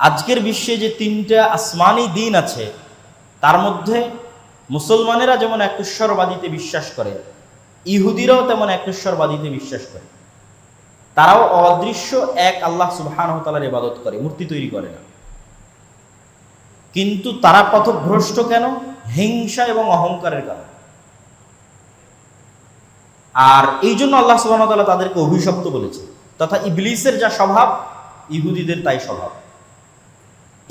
আজকের বিশ্বে যে তিনটা আসমানি দিন আছে, তার মধ্যে মুসলমানেরা যেমন একেশ্বরবাদীতে বিশ্বাস করে, ইহুদিরাও তেমন একেশ্বরবাদীতে বিশ্বাস করে। তারাও অদৃশ্য এক আল্লাহ সুবাহানহতালার ইবাদত করে, মূর্তি তৈরি করে না। কিন্তু তারা পথভ্রষ্ট কেন? হিংসা এবং অহংকারের কারণে। আর এই জন্য আল্লাহ সুবাহতাল্লাহ তাদেরকে অভিশপ্ত বলেছে তথা ইবলিসের যা স্বভাব, ইহুদিদের তাই স্বভাব।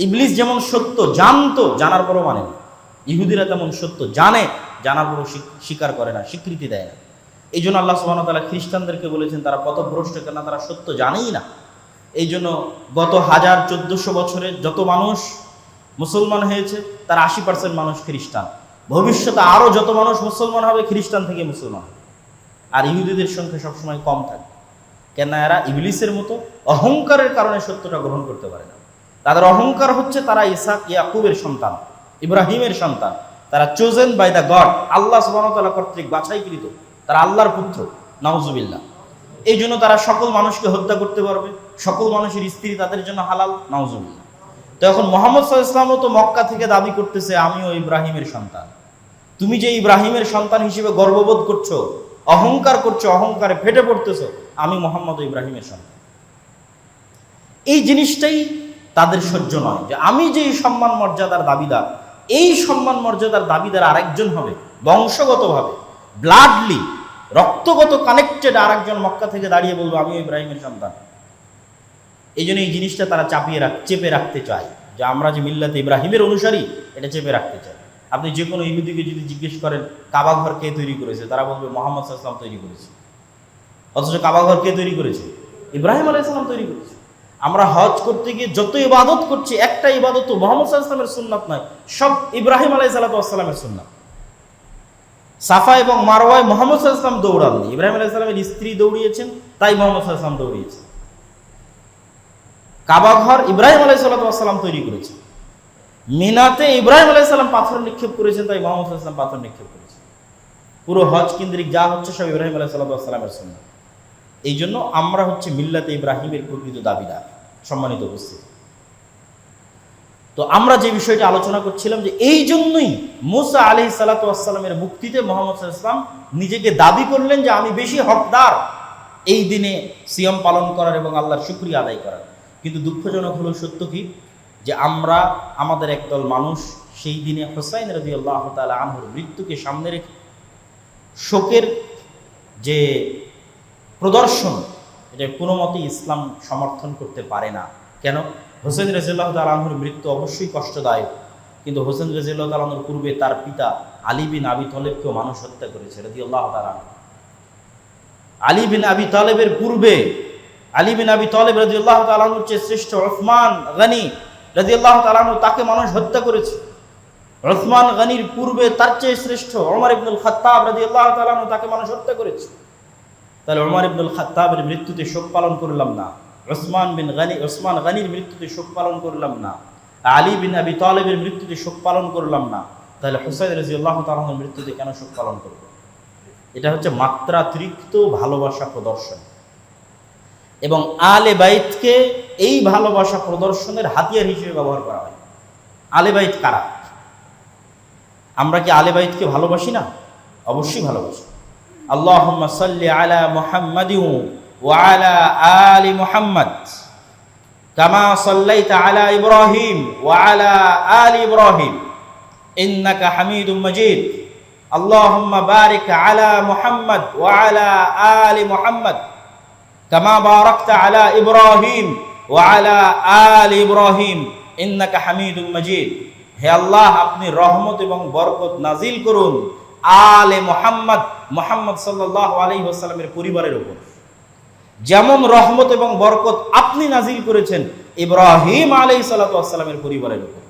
ইবলিস যেমন সত্য, জানতো, জানার পরও মানে না। ইহুদিরা তেমন সত্য, জানে, জানার পরও স্বীকার করে না, স্বীকৃতি দেয় না। এই জন্য আল্লাহ সুবাহ তালা খ্রিস্টানদেরকে বলেছেন, তারা পথভ্রষ্ট কেন তারা সত্য জানেই না। এই জন্য গত হাজার চোদ্দশো বছরে যত মানুষ মুসলমান হয়েছে, তার আশি পার্সেন্ট মানুষ খ্রিস্টান। ভবিষ্যতে আরও যত মানুষ মুসলমান হবে, খ্রিস্টান থেকে মুসলমান আর ইহুদিদের সংখ্যা সবসময় কম থাকে কেন এরা ইবলিসের মতো অহংকারের কারণে সত্যটা গ্রহণ করতে পারে না। তাদের অহংকার হচ্ছে তারা ইসাক, ইয়াকুবের সন্তান, ইব্রাহিমের সন্তান। তারা chosen by the God Allah সুবাহতাল্লাহ কর্তৃক বাছাইকৃত, তারা আল্লাহর পুত্র, নাউজুবিল্লাহ। এই জন্য তারা সকল মানুষকে হত্যা করতে পারবে, সকল মানুষের স্ত্রী তাদের জন্য হালাল, নাউজুবিল্লাহ। তো এখন মোহাম্মদ সাল্লাহ ইসলামও তো মক্কা থেকে দাবি করতেছে, আমিও ইব্রাহিমের সন্তান। তুমি যে ইব্রাহিমের সন্তান হিসেবে গর্ববোধ করছ, অহংকার করছ, অহংকারে ফেটে পড়তেছো, আমি মোহাম্মদ ইব্রাহিমের সন্তান। এই জিনিসটাই তাদের সহ্য নয়। যে আমি যে সম্মান মর্যাদার দাবিদার, এই সম্মান মর্যাদার দাবিদার আরেকজন হবে, বংশগতভাবে ব্লাডলি রক্তগত কানেক্টেড আরেকজন মক্কা থেকে দাঁড়িয়ে বলব, আমি ইব্রাহিমের সন্তান। এই জন্য এই জিনিসটা তারা চাপিয়ে রাখ, চেপে রাখতে চায়। যে আমরা যে মিল্লাতে ইব্রাহিমের অনুসারী, এটা চেপে রাখতে চাই আপনি যে কোনো ইহুদিকে যদি জিজ্ঞেস করেন কাবাঘর কে তৈরি করেছে, তারা বলবে, মোহাম্মদ সাল্লাম তৈরি করেছে। অথচ কাবাঘর কে তৈরি করেছে? ইব্রাহিম আলাইসাল্লাম তৈরি করেছে। আমরা হজ করতে গিয়ে যত ইবাদত করছি, একটা ইবাদত মোহাম্মদ সাল্লামের সুন্নাত নয়, সব ইব্রাহিম আলাই সাল্লামের সুন্নাত। সাফা এবং মারওয়ায় মোহাম্মদ সাল্লাম দৌড়াননি। ইব্রাহিম আলাইসাল্লামের স্ত্রী দৌড়িয়েছেন, তাই মোহাম্মদ সাল্লাম দৌড়িয়েছেন। কাবাঘর ইব্রাহিম আলাই সাল্লাম তৈরি করেছে। মিনাতে ইব্রাহিম আলাইসাল্লাম পাথর নিক্ষেপ করেছেন, তাই মোহাম্মদ সাল্লাম পাথর নিক্ষেপ করেছেন পুরো হজ কেন্দ্রিক যা হচ্ছে সব ইব্রাহিম আলাহ সাল্লামের সুন্নাত। এই জন্য আমরা হচ্ছে মিল্লাতে ইব্রাহিমের প্রকৃত দাবিদার, সম্মানিত উপস্থিত। তো আমরা যে বিষয়টা আলোচনা করছিলাম যে এই জন্যই মুসা আলি সালাতামের মুক্তিতে মোহাম্মদ ইসলাম নিজেকে দাবি করলেন যে আমি বেশি হকদার। এই দিনে সিয়াম পালন করার এবং আল্লাহর শুক্রিয়া আদায় করার। কিন্তু দুঃখজনক হলো সত্য কি? যে আমরা, আমাদের একদল মানুষ সেই দিনে হোসাইন রবি আল্লাহ তালা আনহুর মৃত্যুকে সামনে রেখে শোকের যে প্রদর্শন, এটা কোনো মতেই ইসলাম সমর্থন করতে পারে না। কেন? হোসেন রাজিল্লাহ তালাহুর মৃত্যু অবশ্যই কষ্টদায়ক। কিন্তু হোসেন রাজিল্লাহ তালাহুর পূর্বে তার পিতা আলী বিন আবি তলেবকেও মানুষ হত্যা করেছে রাজি আল্লাহ তালা আলী বিন আবি তালেবের পূর্বে, আলী বিন আবি তলেব রাজি আল্লাহ তালাহুর চেয়ে শ্রেষ্ঠ ওসমান গানি রাজি আল্লাহ তালাহু তাকে মানুষ হত্যা করেছে। ওসমান গানির পূর্বে তার চেয়ে শ্রেষ্ঠ ওমর ইবনুল খাত্তাব রাজি আল্লাহ তালাহু তাকে মানুষ হত্যা করেছে। তাহলে ওমর ইবনুল খাত্তাবের মৃত্যুতে শোক পালন করলাম না। ওসমান বিন গানি ওসমান গানির মৃত্যুতে শোক পালন করলাম না। আলী বিন আবি তালেবের মৃত্যুতে শোক পালন করলাম না। তাহলে হুসাইন রাজি আল্লাহ তালাহর মৃত্যুতে কেন শোক পালন করব? এটা হচ্ছে মাত্রাতিরিক্ত ভালোবাসা প্রদর্শন। এবং আলে বাইতকে এই ভালোবাসা প্রদর্শনের হাতিয়ার হিসেবে ব্যবহার করা হয়। আলে বাইত কারা? আমরা কি আলে বাইতকে ভালোবাসি না? অবশ্যই ভালোবাসি। আল্লাহম্মা সাল্লি আলা মুহাম্মাদিউ ওয়া আলা আলি মুহাম্মাদ। কামা সাল্লাইতা আলা ইব্রাহিম ওয়া আলা আলি ইব্রাহিম। ইন্নাকা হামিদুম মাজিদ। আল্লাহুম্মা বারিক আলা মুহাম্মাদ ওয়া আলা আলি মুহাম্মাদ। কামা বারাকতা আলা ইব্রাহিম ওয়া আলা আলি ইব্রাহিম। হামিদুম মাজিদ। হে আল্লাহ, আপনি রহমত এবং বরকত নাজিল করুন। আলে মোহাম্মদ মোহাম্মদ সাল্লাহ আলী ওসালামের পরিবারের উপর। যেমন রহমত এবং বরকত আপনি নাজিল করেছেন ইব্রাহিম আলাই সাল্লামের পরিবারের উপর।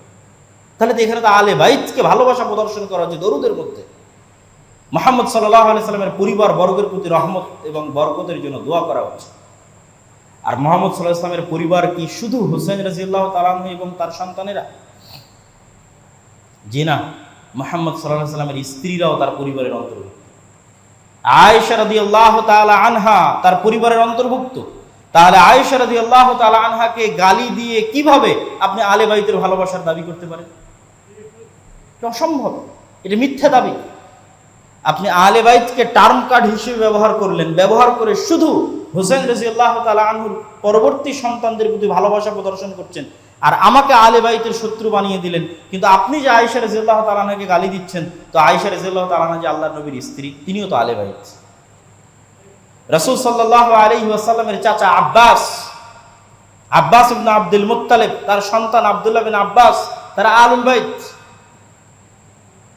তাহলে তো এখানে তো আলে বাইতকে ভালোবাসা প্রদর্শন করা হচ্ছে দরুদের মধ্যে। মোহাম্মদ সাল্লাহ আলি সাল্লামের পরিবার বর্গের প্রতি রহমত এবং বরকতের জন্য দোয়া করা হচ্ছে। আর মোহাম্মদ সাল্লাহ ইসলামের পরিবার কি শুধু হুসেন রাজিউল্লাহ তালাহ এবং তার সন্তানেরা? জি না। মোহাম্মদ সাল্লাহ সাল্লামের স্ত্রীরাও তার পরিবারের অন্তর্ভুক্ত। আয়েশা রাদি আল্লাহ তালা আনহা তার পরিবারের অন্তর্ভুক্ত। তাহলে আয়েশা রাদিয়াল্লাহু আল্লাহ তালা আনহাকে গালি দিয়ে কীভাবে আপনি আলে বাইতের ভালোবাসার দাবি করতে পারেন? অসম্ভব। এটা মিথ্যা দাবি। আপনি আলে বাইতকে টার্ম কার্ড হিসেবে ব্যবহার করলেন। ব্যবহার করে শুধু হোসেন রাজিয়াল্লাহ তালা আনহুর পরবর্তী সন্তানদের প্রতি ভালোবাসা প্রদর্শন করছেন। আর আমাকে আলে বাইতের শত্রু বানিয়ে দিলেন। কিন্তু আপনি যে আয়েশা রাজিয়াল্লাহ তালানাকে গালি দিচ্ছেন, তো আয়েশা রাজিয়াল্লাহ তালানা যে আল্লাহ নবীর স্ত্রী, তিনিও তো আলে বাইত। রসুল সাল্লাহ আলী ওয়াসাল্লামের চাচা আব্বাস আব্বাস ইবনা আব্দুল মুত্তালেব, তার সন্তান আব্দুল্লাহ বিন আব্বাস, তারা আলুল বাইত।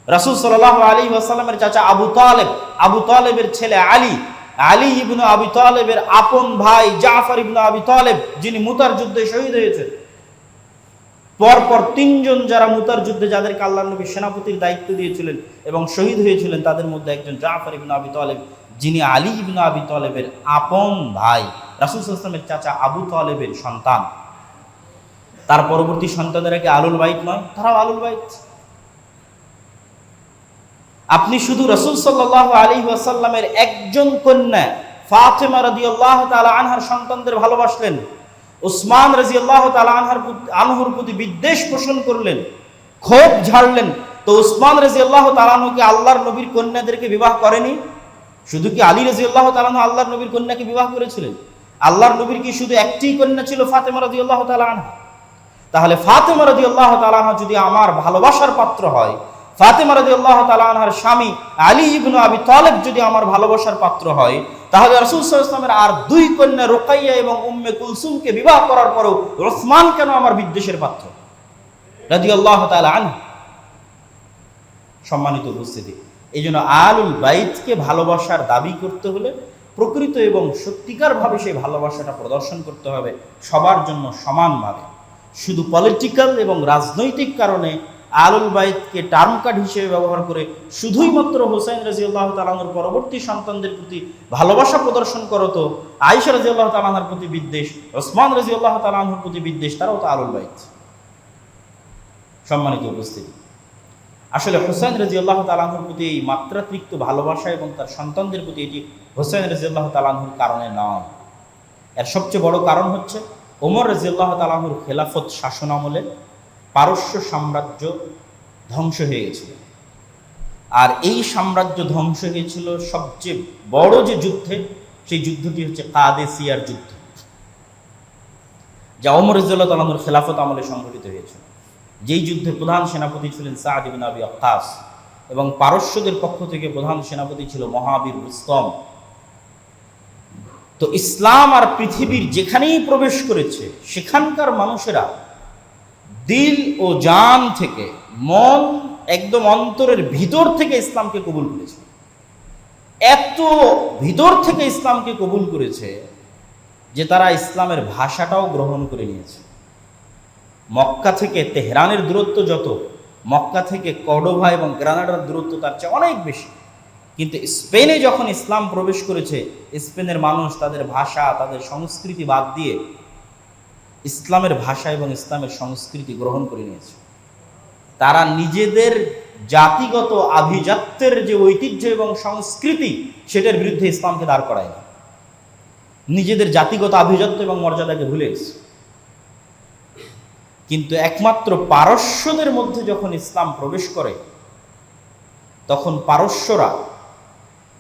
রাসূল সাল্লাল্লাহু আলী ওয়াসাল্লামের চাচা আবু তালেব, আবু তালেবের ছেলে আলী আলী ইবনু আবি তালেবের আপন ভাই জাফর ইবনু আবি তালেব, যিনি মুতার যুদ্ধে শহীদ হয়েছেন। পরপর তিনজন যারা মুতার যুদ্ধে যাদেরকে আল্লাহ নবী সেনাপতির দায়িত্ব দিয়েছিলেন এবং শহীদ হয়েছিলেন, তাদের মধ্যে একজন জাফর ইবনু আবি তালেব, যিনি আলী ইবনু আবি তালেবের আপন ভাই, রাসূল সাল্লামের চাচা আবু তালেবের সন্তান। তার পরবর্তী সন্তানেরা কি আলুল বাইক নয়? তারাও আলুল বাইক আপনি শুধু রসুল সাল্লাহ আলী ওয়াসাল্লামের একজন কন্যা ফাতেমা রাজি আল্লাহ তালা আনহার সন্তানদের ভালোবাসলেন উসমান রাজি আল্লাহ তালা আনহার আনহুর প্রতি বিদ্বেষ পোষণ করলেন, ক্ষোভ ঝাড়লেন। তো উসমান রাজি আল্লাহ তালানুকে আল্লাহর নবীর কন্যাদেরকে বিবাহ করেনি? শুধু কি আলী রাজি আল্লাহ তালানু আল্লাহর নবীর কন্যাকে বিবাহ করেছিলেন? আল্লাহর নবীর কি শুধু একটি কন্যা ছিল ফাতেমা রাজি আল্লাহ তালা তাহলে ফাতেমা রাজি আল্লাহ তালাহা যদি আমার ভালোবাসার পাত্র হয় ফাতেমা রাজি আল্লাহ তালাহার স্বামী আলী ইবনু আবি তালেব যদি আমার ভালোবাসার পাত্র হয়, তাহলে রসুল ইসলামের আর দুই কন্যা রোকাইয়া এবং উম্মে কুলসুমকে বিবাহ করার পরেও ওসমান কেন আমার বিদ্বেষের পাত্র? রাজি আল্লাহ আন সম্মানিত উপস্থিতি এই জন্য আলুল বাইতকে ভালোবাসার দাবি করতে হলে প্রকৃত এবং সত্যিকারভাবে সেই ভালোবাসাটা প্রদর্শন করতে হবে সবার জন্য সমানভাবে। শুধু পলিটিক্যাল এবং রাজনৈতিক কারণে আলুল বাইতকে টার্ম কার্ড হিসেবে ব্যবহার করে শুধুই মাত্র হোসেন রাজি আল্লাহ তালানোর পরবর্তী সন্তানদের প্রতি ভালোবাসা প্রদর্শন করো তো, আয়েশা রাজি আল্লাহ তালাহার প্রতি বিদ্বেষ, ওসমান রাজি আল্লাহ তালাহুর প্রতি বিদ্বেষ, তারাও তো আলুল বাইত। সম্মানিত উপস্থিতি, আসলে হোসেন রাজি আল্লাহ তালাহুর প্রতি এই মাত্রাতিরিক্ত ভালোবাসা এবং তার সন্তানদের প্রতি এটি হোসেন রাজি আল্লাহ তালাহুর কারণে নয়। এর সবচেয়ে বড় কারণ হচ্ছে ওমর রাজি আল্লাহ তালাহুর খেলাফত শাসন আমলে পারস্য সাম্রাজ্য ধ্বংস হয়ে গেছিল। আর এই সাম্রাজ্য ধ্বংস হয়েছিল সবচেয়ে বড় যে যুদ্ধে, সেই যুদ্ধটি হচ্ছে কাদেসিয়ার যুদ্ধ, যা অমর ইজুল্লাহ তালামুর খেলাফত আমলে সংঘটিত হয়েছিল। যেই যুদ্ধে প্রধান সেনাপতি ছিলেন সাদ আবি আক্তাস এবং পারস্যদের পক্ষ থেকে প্রধান সেনাপতি ছিল মহাবীর রুস্তম। তো ইসলাম আর পৃথিবীর যেখানেই প্রবেশ করেছে, সেখানকার মানুষেরা দিল ও জান থেকে, মন একদম অন্তরের ভিতর থেকে ইসলামকে কবুল করেছে। এত ভিতর থেকে ইসলামকে কবুল করেছে যে তারা ইসলামের ভাষাটাও গ্রহণ করে নিয়েছে। মক্কা থেকে তেহরানের দূরত্ব যত, মক্কা থেকে কডোভা এবং গ্রানাডার দূরত্ব তার চেয়ে অনেক বেশি। কিন্তু স্পেনে যখন ইসলাম প্রবেশ করেছে, স্পেনের মানুষ তাদের ভাষা, তাদের সংস্কৃতি বাদ দিয়ে ইসলামের ভাষা এবং ইসলামের সংস্কৃতি গ্রহণ করে নিয়েছে। তারা নিজেদের জাতিগত আভিজাত্যের যে ঐতিহ্য এবং সংস্কৃতি, সেটার বিরুদ্ধে ইসলামকে দাঁড় করায় না নিজেদের জাতিগত আভিজাত্য এবং মর্যাদাকে ভুলে গেছে। কিন্তু একমাত্র পারস্যদের মধ্যে যখন ইসলাম প্রবেশ করে, তখন পারস্যরা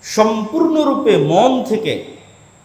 সম্পূর্ণরূপে মন থেকে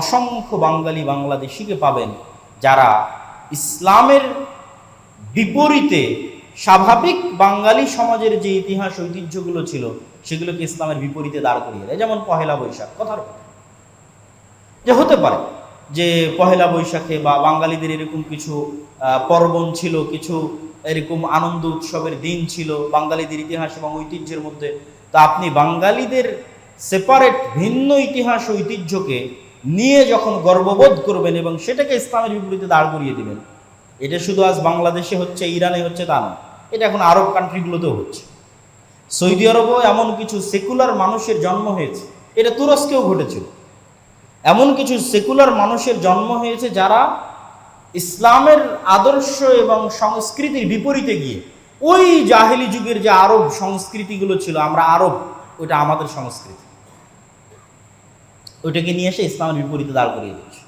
অসংখ্য বাঙালি বাংলাদেশিকে পাবেন যারা ইসলামের বিপরীতে স্বাভাবিক বাঙালি সমাজের যে ইতিহাস, ঐতিহ্যগুলো ছিল, সেগুলোকে ইসলামের বিপরীতে দাঁড় করিয়ে দেয়। যেমন পহেলা বৈশাখ কথার কথা যে হতে পারে যে পহেলা বৈশাখে বা বাঙালিদের এরকম কিছু পর্বণ ছিল, কিছু এরকম আনন্দ উৎসবের দিন ছিল বাঙালিদের ইতিহাস এবং ঐতিহ্যের মধ্যে, তা আপনি বাঙালিদের সেপারেট ভিন্ন ইতিহাস, ঐতিহ্যকে নিয়ে যখন গর্ববোধ করবেন এবং সেটাকে ইসলামের বিপরীতে দাঁড় করিয়ে দিবেন, এটা শুধু আজ বাংলাদেশে হচ্ছে, ইরানে হচ্ছে তা না, এটা এখন আরব কান্ট্রিগুলোতেও হচ্ছে। সৌদি আরবেও এমন কিছু সেকুলার মানুষের জন্ম হয়েছে, এটা তুরস্কেও ঘটেছিল। এমন কিছু সেকুলার মানুষের জন্ম হয়েছে যারা ইসলামের আদর্শ এবং সংস্কৃতির বিপরীতে গিয়ে, ওই জাহেলি যুগের যে আরব সংস্কৃতিগুলো ছিল, আমরা আরব, ওইটা আমাদের সংস্কৃতি। ওইটাকে নিয়ে এসে ইসলামের বিপরীতে দাঁড় করিয়ে দিচ্ছে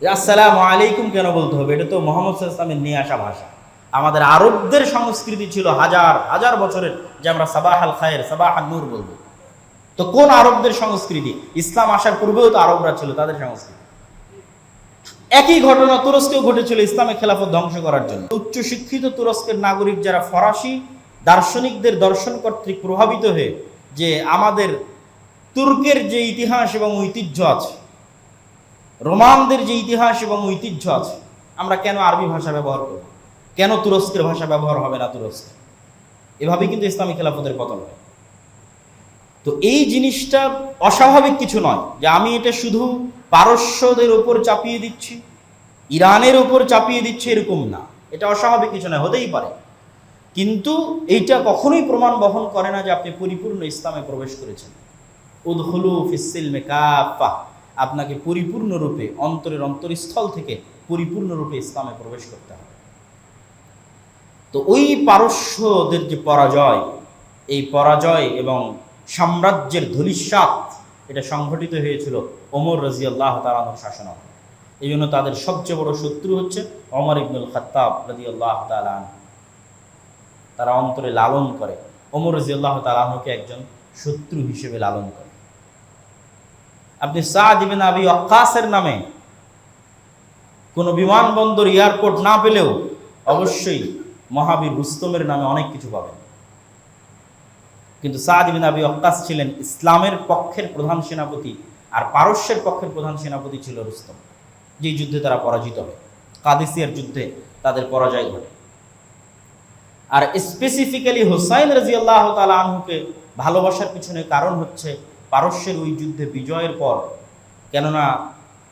আসসালাম আলাইকুম কেন বলতে হবে? এটা তো মোহাম্মদ ওয়াসাল্লামের নিয়ে আসা ভাষা। আমাদের আরবদের সংস্কৃতি ছিল হাজার হাজার বছরের, যে আমরা সাবাহ আল খায়ের সাবাহ আল নূর বলব। তো কোন আরবদের সংস্কৃতি? ইসলাম আসার পূর্বেও তো আরবরা ছিল, তাদের সংস্কৃতি। একই ঘটনা তুরস্কেও ঘটেছিল ইসলামের খেলাফত ধ্বংস করার জন্য। উচ্চ শিক্ষিত তুরস্কের নাগরিক যারা ফরাসি দার্শনিকদের দর্শন কর্তৃক প্রভাবিত হয়ে যে আমাদের তুর্কের যে ইতিহাস এবং ঐতিহ্য আছে, রোমানদের যে ইতিহাস এবং ঐতিহ্য আছে, আমরা কেন আরবি ভাষা ব্যবহার করব? কেন তুরস্কের ভাষা ব্যবহার হবে না তুরস্কে? এভাবে কিন্তু ইসলামী খেলাফতের পতন হয়। তো এই জিনিসটা অস্বাভাবিক কিছু নয় যে আমি এটা শুধু পারস্যদের ওপর চাপিয়ে দিচ্ছি, ইরানের ওপর চাপিয়ে দিচ্ছি এরকম না। এটা অস্বাভাবিক কিছু নয়, হতেই পারে। কিন্তু এইটা কখনোই প্রমাণ বহন করে না যে আপনি পরিপূর্ণ ইসলামে প্রবেশ করেছেন। উদহুলু ফিসিলমে আপনাকে পরিপূর্ণরূপে, অন্তরের অন্তরস্থল থেকে পরিপূর্ণরূপে ইসলামে প্রবেশ করতে হবে। তো ওই পারস্যদের যে পরাজয়, এই পরাজয় এবং সাম্রাজ্যের ধূলিসাৎ, এটা সংঘটিত হয়েছিল ওমর রাজি আল্লাহ তালানোর শাসন। এই জন্য তাদের সবচেয়ে বড় শত্রু হচ্ছে অমর ইবনুল খত্তাব রাজি আল্লাহ তালান তারা অন্তরে লালন করে। ওমর রাজি আল্লাহ তালাহকে একজন শত্রু হিসেবে লালন করে। আপনি সা দিবেন আবি অক্কাসের নামে কোনো বিমানবন্দর, এয়ারপোর্ট না পেলেও অবশ্যই মহাবীর রুস্তমের নামে অনেক কিছু পাবেন। কিন্তু সাদ আবি অক্কাস ছিলেন ইসলামের পক্ষের প্রধান সেনাপতি আর পারস্যের পক্ষের প্রধান সেনাপতি ছিল রুস্তম যে যুদ্ধে তারা পরাজিত হয়। কাদিসিয়ার যুদ্ধে তাদের পরাজয় ঘটে। আর স্পেসিফিক্যালি হোসাইন রাজি আল্লাহ তালা আনহুকে ভালোবাসার পিছনে কারণ হচ্ছে পারস্যের ওই যুদ্ধে বিজয়ের পর, কেননা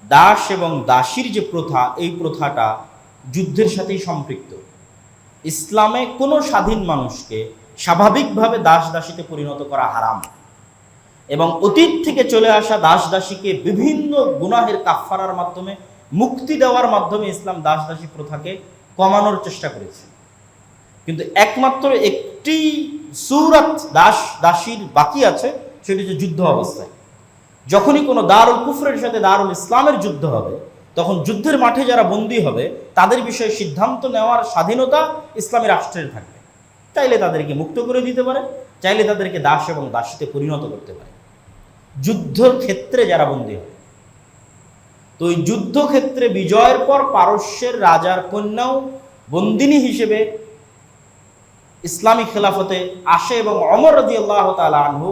দাস এবং দাসীর যে প্রথা, এই প্রথাটা যুদ্ধের সাথেই সম্পৃক্ত। ইসলামে কোনো স্বাধীন মানুষকে স্বাভাবিকভাবে দাস দাসীতে পরিণত করা হারাম। এবং অতীত থেকে চলে আসা দাস দাসীকে বিভিন্ন গুনাহের কাফফারার মাধ্যমে, মুক্তি দেওয়ার মাধ্যমে ইসলাম দাস দাসী প্রথাকে কমানোর চেষ্টা করেছে। কিন্তু একমাত্র একটি সুরাত দাস দাসীর বাকি আছে সেটি হচ্ছে যুদ্ধ অবস্থায়। যখনই কোনো দারুল কুফরের সাথে দারুল ইসলামের যুদ্ধ হবে, তখন যুদ্ধের মাঠে যারা বন্দী হবে, তাদের বিষয়ে সিদ্ধান্ত নেওয়ার স্বাধীনতা ইসলামী রাষ্ট্রের থাকবে। চাইলে তাদেরকে মুক্ত করে দিতে পারে, চাইলে তাদেরকে দাস এবং দাসীতে পরিণত করতে পারে। যুদ্ধর ক্ষেত্রে যারা বন্দী হবে, তো ওই যুদ্ধক্ষেত্রে বিজয়ের পর পারস্যের রাজার কন্যাও বন্দিনী হিসেবে ইসলামী খেলাফতে আসে এবং অমর রাজি আল্লাহ তালা আনহু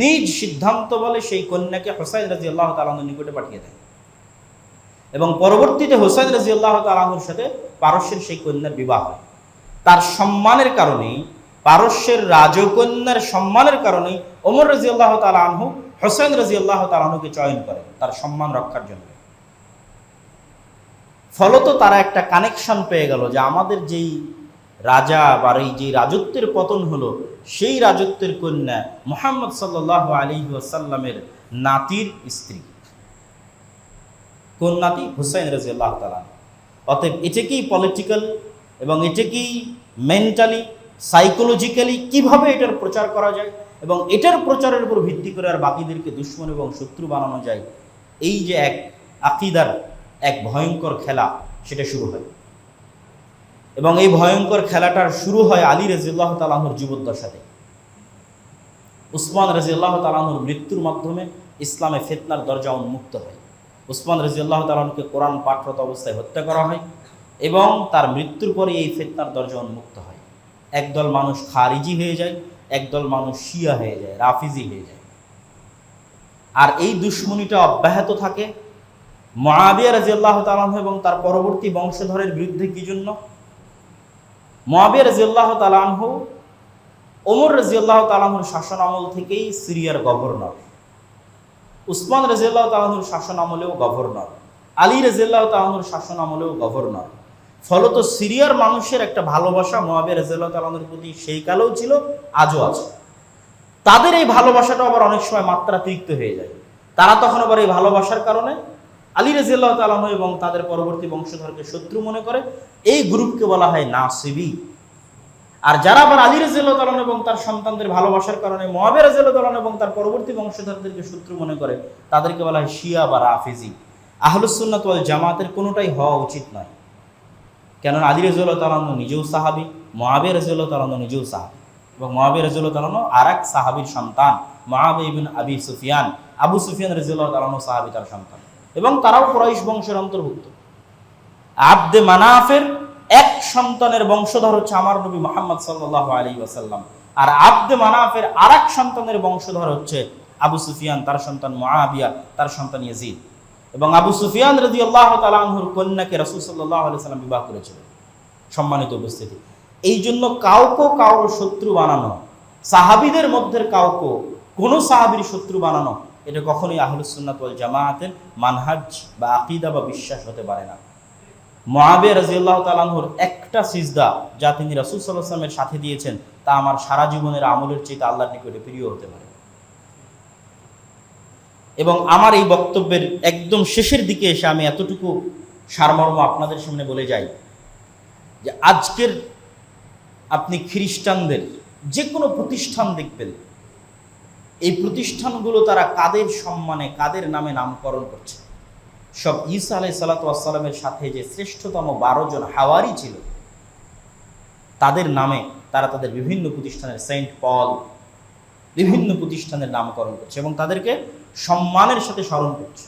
নিজ সিদ্ধান্ত বলে সেই কন্যাকে হোসাইন রাজি আল্লাহ তালাহুর নিকটে পাঠিয়ে দেয়। এবং পরবর্তীতে হোসাইন রাজি আল্লাহ তালাহুর সাথে পারস্যের সেই কন্যার বিবাহ হয়। তার সম্মানের কারণেই, পারস্যের রাজকন্যার সম্মানের কারণেই ওমর রাজি আল্লাহ তালা আনহু হোসেন রাজি আল্লাহ তালাহুকে চয়ন করে, তার সম্মান রক্ষার জন্য। ফলত তারা একটা কানেকশন পেয়ে গেল যে আমাদের যেই রাজা বা এই যে রাজত্বের পতন হলো, সেই রাজত্বের কন্যা মোহাম্মদ সাল্লাহ আলী ওয়াসাল্লামের নাতির স্ত্রী। কোন নাতি? হুসাইন রাজি আল্লাহ তালা অতএব এটাকেই পলিটিক্যাল এবং এটাকেই মেন্টালি সাইকোলজিক্যালি কীভাবে এটার প্রচার করা যায় এবং এটার প্রচারের উপর ভিত্তি করে আর বাকিদেরকে দুশ্মন এবং শত্রু বানানো যায়, এই যে এক আকিদার এক ভয়ঙ্কর খেলা, সেটা শুরু হয়। এবং এই ভয়ঙ্কর খেলাটার শুরু হয় আলী রাজিউল্লাহ তালাহুর জীবদ্দশাতে উসমান রাজিউল্লাহ তালাহুর মৃত্যুর মাধ্যমে ইসলামে ফেতনার দরজা উন্মুক্ত হয়। উসমান রাজিউল্লাহ তালাহুকে কোরআন পাঠরত অবস্থায় হত্যা করা হয় এবং তার মৃত্যুর পরে এই ফেতনার দরজা উন্মুক্ত হয়। একদল মানুষ খারিজি হয়ে যায়, একদল মানুষ শিয়া হয়ে যায়, রাফিজি হয়ে যায়। আর এই দুশ্মনীটা অব্যাহত থাকে। মহাবিয়া রাজিয়াল্লাহ তালাহ এবং তার পরবর্তী বংশধরের বিরুদ্ধে কি জন্য? মহাবিয়া রাজিয়াল্লাহ তালাহ ওমর রাজিয়াল্লাহ তালাহুর শাসন আমল থেকেই সিরিয়ার গভর্নর। উসমান রাজিয়াল্লাহ তালাহুর শাসন আমলেও গভর্নর। আলী রাজিয়াল্লাহ তালাহুর শাসন আমলেও গভর্নর। ফলত সিরিয়ার মানুষের একটা ভালোবাসা মোয়াবিয়া রাজিয়াল্লাহ তালাহুর প্রতি সেই কালেও ছিল, আজও আছে। তাদের এই ভালোবাসাটা আবার অনেক সময় মাত্রাতিরিক্ত হয়ে যায়। তারা তখন আবার এই ভালোবাসার কারণে আলী রাজিয়াল্লাহ তালাহু এবং তাদের পরবর্তী বংশধরকে শত্রু মনে করে, এই গ্রুপকে বলা হয় নাসিবি। আর যারা আবার আলী রাজিয়াল্লাহ তালাহু এবং তার সন্তানদের ভালোবাসার কারণে মহাবের রাজিয়াল্লাহ তালাহু এবং তার পরবর্তী বংশধরদেরকে শত্রু মনে করে, তাদেরকে বলা হয় শিয়া বা রাফিজি। আহলুসুন্নাত ওয়াল জামাতের কোনোটাই হওয়া উচিত নয়। কেননা আলী রাজিউল্লাহ তালাহু নিজেও সাহাবি মহাবের রাজিউল্লাহ তালাহু নিজেও সাহাবি। এবং মহাবির রাজিউল্লাহ তালাহু আর এক সাহাবির সন্তান, মহাবে ইবিন আবি সুফিয়ান। আবু সুফিয়ান রাজিউল্লাহ তালাহু সাহাবি তার সন্তান। এবং তারাও কুরাইশ বংশের অন্তর্ভুক্ত। আব্দে মানাফের এক সন্তানের বংশধর হচ্ছে আমার নবী মোহাম্মদ সাল্লাহ আলী ওয়াসাল্লাম। আর আব্দে মানাফের আর সন্তানের বংশধর হচ্ছে আবু সুফিয়ান, তার সন্তান মহাবিয়া তার সন্তান ইয়াজিদ। এবং আবু সুফিয়ান রদি আল্লাহ তালাহুর কন্যাকে রসুল সাল্লাহ আলি সাল্লাম বিবাহ করেছিলেন। সম্মানিত উপস্থিতি। এই জন্য কাউকে কারোর শত্রু বানানো, সাহাবিদের মধ্যে কাউকে কোনো সাহাবির শত্রু বানানো এটা কখনোই আহলুসুন্নাত ওয়াল জামায়াতের মানহাজ বা আকিদা বা বিশ্বাস হতে পারে না। মহাবে রাজিউল্লাহ তালাহুর একটা সিজদা যা তিনি রাসুল সাল্লাহ সাল্লামের সাথে দিয়েছেন, তা আমার সারা জীবনের আমলের চেয়ে আল্লাহর নিকটে প্রিয় হতে পারে। এবং আমার এই বক্তব্যের একদম শেষের দিকে এসে আমি এতটুকু সারমর্ম আপনাদের সামনে বলে যাই যে আজকের আপনি খ্রিস্টানদের যে কোনো প্রতিষ্ঠান দেখবেন এই প্রতিষ্ঠানগুলো তারা কাদের সম্মানে, কাদের নামে নামকরণ করছে? সব ঈসা আলাই সালাতামের সাথে যে শ্রেষ্ঠতম বারো জন হাওয়ারি ছিল, তাদের নামে তারা তাদের বিভিন্ন প্রতিষ্ঠানের সেন্ট পল, বিভিন্ন প্রতিষ্ঠানের নামকরণ করছে এবং তাদেরকে সম্মানের সাথে স্মরণ করছে।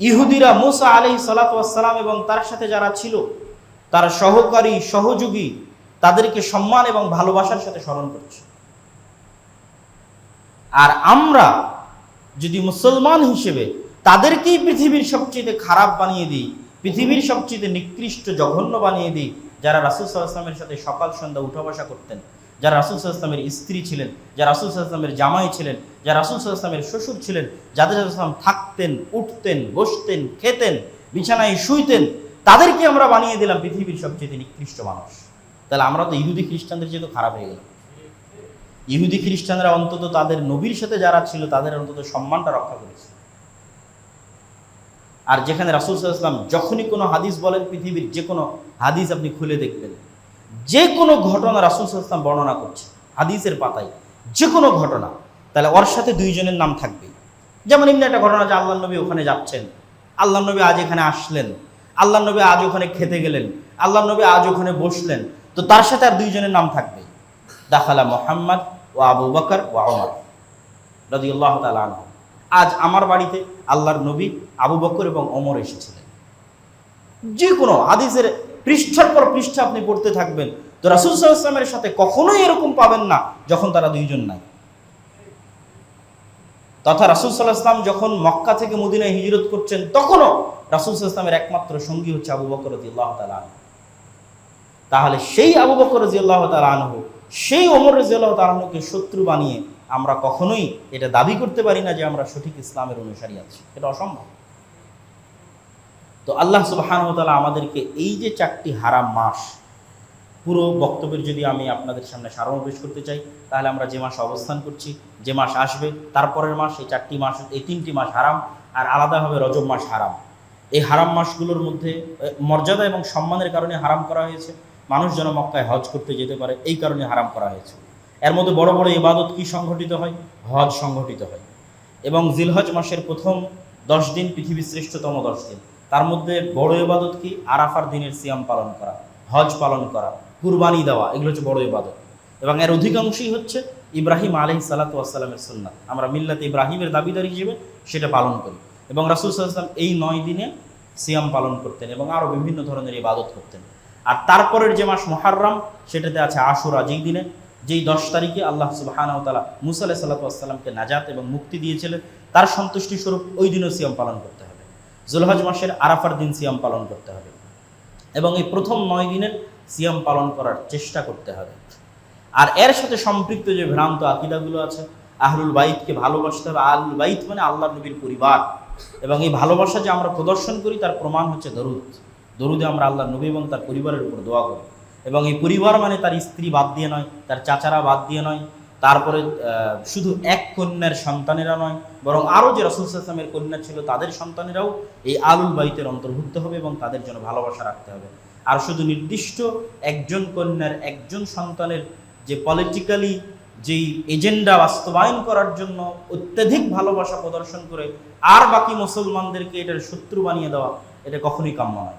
ইহুদিরা মুসা আলি সালাতাম এবং তার সাথে যারা ছিল, তারা সহকারী, সহযোগী, তাদেরকে সম্মান এবং ভালোবাসার সাথে স্মরণ করছে। আর আমরা যদি মুসলমান হিসেবে তাদেরকেই পৃথিবীর সবচেয়ে খারাপ বানিয়ে দিই, পৃথিবীর সবচেয়ে নিকৃষ্ট, জঘন্য বানিয়ে দিই, যারা রাসুল সাল্লাহামের সাথে সকাল, সন্ধ্যা উঠা বসা করতেন, যারা রাসুল সাল্লাহামের স্ত্রী ছিলেন, যারা রাসুল সাল্লাহামের জামাই ছিলেন, যারা রাসুল সাল্লাহামের শ্বশুর ছিলেন, যাদের সাল্লাম থাকতেন, উঠতেন, বসতেন, খেতেন, বিছানায় শুইতেন, তাদেরকে আমরা বানিয়ে দিলাম পৃথিবীর সবচেয়ে নিকৃষ্ট মানুষ। তাহলে আমরা তো ইহুদি, খ্রিস্টানদের যেহেতু খারাপ হয়ে গেলাম। ইহুদি খ্রিস্টানরা অন্তত তাদের নবীর সাথে যারা ছিল, তাদের অন্তত সম্মানটা রক্ষা করেছে। আর যেখানে রাসুল সাল্লাম যখনই কোনো হাদিস বলেন, পৃথিবীর যে কোনো হাদিস আপনি খুলে দেখবেন। যে কোনো ঘটনা রাসুল সাল্লাম বর্ণনা করছে, হাদিসের পাতায়। যে কোনো ঘটনা। তাহলে ওর সাথে দুইজনের নাম থাকবে যেমন এমনি একটা ঘটনা যে আল্লাহ নবী ওখানে যাচ্ছেন। আল্লাহ নবী আজ এখানে আসলেন। আল্লাহ নবী আজ ওখানে খেতে গেলেন। আল্লাহ নবী আজ ওখানে বসলেন। তো তার সাথে আর দুইজনের নাম থাকবে। দাখালা মোহাম্মদ ও আবু বকর ও আমর রদি আল্লাহ তালা আজ আমার বাড়িতে আল্লাহর নবী আবু বকর এবং অমর এসেছিলেন। যে কোনো হাদিসের পৃষ্ঠার পর পৃষ্ঠা আপনি পড়তে থাকবেন, তো রাসুল সাল্লামের সাথে কখনোই এরকম পাবেন না যখন তারা দুইজন নাই। তথা রাসুল সাল্লাহ যখন মক্কা থেকে মদিনায় হিজরত করছেন, তখনও রাসুল ইসলামের একমাত্র সঙ্গী হচ্ছে আবু বকর আল্লাহ তালা তাহলে সেই আবু বকর রাজিয়াল্লাহ তালা আনহু সেই ওমর রাজিয়াল্লাহ তালাহকে শত্রু বানিয়ে আমরা কখনোই এটা দাবি করতে পারি না যে আমরা সঠিক ইসলামের অনুসারী আছি। এটা অসম্ভব। তো আল্লাহ সুবাহানতালা আমাদেরকে এই যে চারটি হারাম মাস, পুরো বক্তব্যের যদি আমি আপনাদের সামনে সারমবেশ করতে চাই, তাহলে আমরা যে মাসে অবস্থান করছি, যে মাস আসবে, তারপরের মাস এই চারটি মাস, এই তিনটি মাস হারাম, আর আলাদাভাবে রজব মাস হারাম। এই হারাম মাসগুলোর মধ্যে মর্যাদা এবং সম্মানের কারণে হারাম করা হয়েছে। মানুষ যেন মক্কায় হজ করতে যেতে পারে, এই কারণে হারাম করা হয়েছে। এর মধ্যে বড় বড় ইবাদত কি সংঘটিত হয়? হজ সংঘটিত হয়। এবং জিলহজ মাসের প্রথম দশ দিন পৃথিবীর শ্রেষ্ঠতম দশ দিন। তার মধ্যে বড় ইবাদত কি? আরাফার দিনের সিয়াম পালন করা, হজ পালন করা, কুরবানি দেওয়া, এগুলো হচ্ছে বড় ইবাদত। এবং এর অধিকাংশই হচ্ছে ইব্রাহিম আলহি সালাতামের সুন্না আমরা মিল্লাতে ইব্রাহিমের দাবিদার হিসেবে সেটা পালন করি। এবং রাসুল সাল্লাম এই নয় দিনে সিয়াম পালন করতেন এবং আরও বিভিন্ন ধরনের ইবাদত করতেন। আর তারপরের যে মাস মহারম সেটাতে আছে আশুরা, যেই দিনে, যেই দশ তারিখে আল্লাহ সুবাহানাও তালা মুসা সাল্লাতামকে নাজাত এবং মুক্তি দিয়েছিলেন, তার সন্তুষ্টি স্বরূপ ওই দিনও সিয়াম পালন করতে হবে। জুলহজ মাসের আরাফার দিন সিয়াম পালন করতে হবে এবং এই প্রথম নয় দিনের সিয়াম পালন করার চেষ্টা করতে হবে। আর এর সাথে সম্পৃক্ত যে ভ্রান্ত আকিদাগুলো আছে আহরুল বাইতকে ভালোবাসতে হবে। আহলুল বাইত মানে আল্লাহ নবীর পরিবার। এবং এই ভালোবাসা যে আমরা প্রদর্শন করি, তার প্রমাণ হচ্ছে দরুদ। দরুদে আমরা আল্লাহ নবী এবং তার পরিবারের উপর দোয়া করি। এবং এই পরিবার মানে তার স্ত্রী বাদ দিয়ে নয়, তার চাচারা বাদ দিয়ে নয়, তারপরে শুধু এক কন্যার সন্তানেরা নয়, বরং আরও যে রসুল ইসলামের কন্যা ছিল, তাদের সন্তানেরাও এই আলুল বাইতের অন্তর্ভুক্ত হবে এবং তাদের জন্য ভালোবাসা রাখতে হবে। আর শুধু নির্দিষ্ট একজন কন্যার একজন সন্তানের যে পলিটিক্যালি যেই এজেন্ডা বাস্তবায়ন করার জন্য অত্যাধিক ভালোবাসা প্রদর্শন করে, আর বাকি মুসলমানদেরকে এটার শত্রু বানিয়ে দেওয়া, এটা কখনোই কাম্য নয়।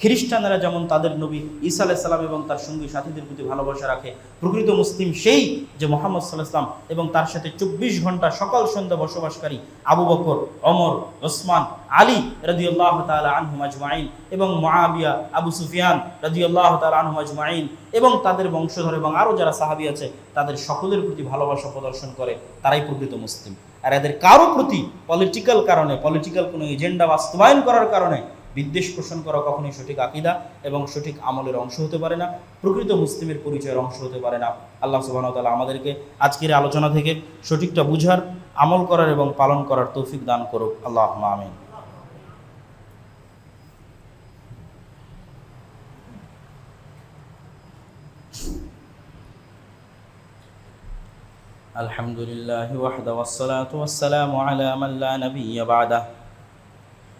খ্রিস্টানেরা যেমন তাদের নবী ঈসা আলাহ সাল্লাম এবং তার সঙ্গী সাথীদের প্রতি ভালোবাসা রাখে, প্রকৃত মুসলিম সেই যে মোহাম্মদ সাল্লাহ ইসলাম এবং তার সাথে চব্বিশ ঘণ্টা সকাল সন্ধ্যা বসবাসকারী আবু বকর, অমর, ওসমান, আলী রদিউল্লাহ তালা আনহু মাজমাইন এবং মহাবিয়া আবু সুফিয়ান রদিউল্লাহ তালা আনহু মাজমাইন এবং তাদের বংশধর এবং আরও যারা সাহাবি আছে, তাদের সকলের প্রতি ভালোবাসা প্রদর্শন করে, তারাই প্রকৃত মুসলিম। আর এদের কারও প্রতি পলিটিক্যাল কারণে পলিটিক্যাল কোনো এজেন্ডা বাস্তবায়ন করার কারণে বিদ্বেষ পোষণ করা কখনোই সঠিক আকিদা এবং সঠিক আমলের অংশ হতে পারে না। প্রকৃত মুসলিমের পরিচয়ের অংশ হতে পারে না। আল্লাহ সুবাহতালা আমাদেরকে আজকের আলোচনা থেকে সঠিকটা বুঝার, আমল করার এবং পালন করার তৌফিক দান করুক। আল্লাহ আমিন। আলহামদুলিল্লাহ ওয়াহদা ওয়াসসালাতু ওয়াসসালামু আলা মান লা নাবিয়্যা বাদা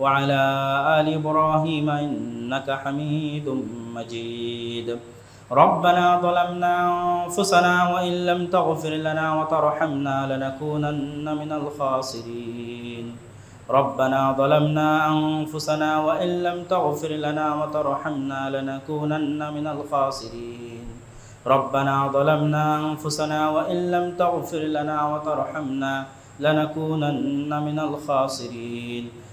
وعلى آل إبراهيم إنك حميد مجيد. ربنا ظلمنا أنفسنا وإن لم تغفر لنا وترحمنا لنكونن من الخاسرين. ربنا ظلمنا أنفسنا وإن لم تغفر لنا وترحمنا لنكونن من الخاسرين. ربنا ظلمنا أنفسنا وإن لم تغفر لنا وترحمنا لنكونن من الخاسرين.